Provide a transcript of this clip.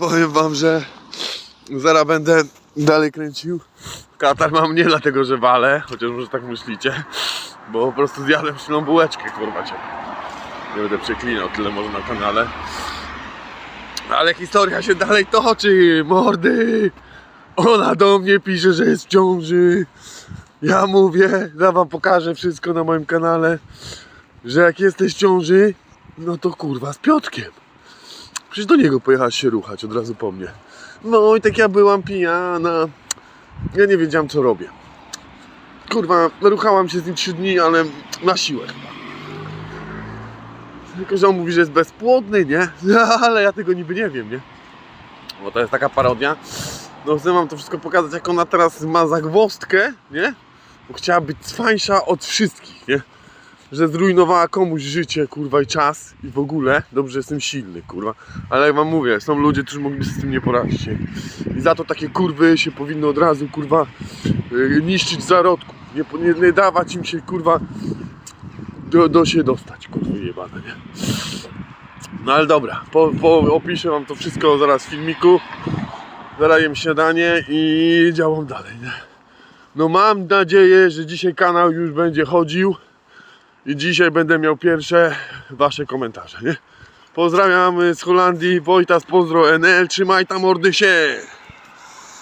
Powiem wam, że zaraz będę dalej kręcił. Katar mam nie dlatego, że walę, chociaż może tak myślicie, bo po prostu zjadłem silną bułeczkę, kurwa cię. Nie będę przeklinał, tyle może na kanale. Ale historia się dalej toczy, mordy! Ona do mnie pisze, że jest w ciąży. Ja mówię, ja wam pokażę wszystko na moim kanale, że jak jesteś w ciąży, no to kurwa z Piotkiem. Przecież do niego pojechałaś się ruchać od razu po mnie. No i tak ja byłam pijana. Ja nie wiedziałam co robię. Kurwa, ruchałam się z nim trzy dni, ale na siłę chyba. Tylko, że on mówi, że jest bezpłodny, nie? Ale ja tego niby nie wiem, nie? Bo to jest taka parodia. No chcę wam to wszystko pokazać, jak ona teraz ma zagwozdkę, nie? Bo chciała być cwańsza od wszystkich, nie? Że zrujnowała komuś życie, kurwa, i czas i w ogóle. Dobrze, jestem silny, kurwa. Ale jak wam mówię, są ludzie, którzy mogliby sobie z tym nie poradzić. I za to takie kurwy się powinno od razu, kurwa, yy, niszczyć zarodku. Nie, nie, nie dawać im się, kurwa, do, do się dostać, kurwa, jebane, nie? No ale dobra, po, po, opiszę wam to wszystko zaraz w filmiku. Zaraz jem śniadanie i działam dalej, nie? No mam nadzieję, że dzisiaj kanał już będzie chodził i dzisiaj będę miał pierwsze wasze komentarze, nie? Pozdrawiam z Holandii, Wojtas, pozdro NL, trzymaj tam mordy się!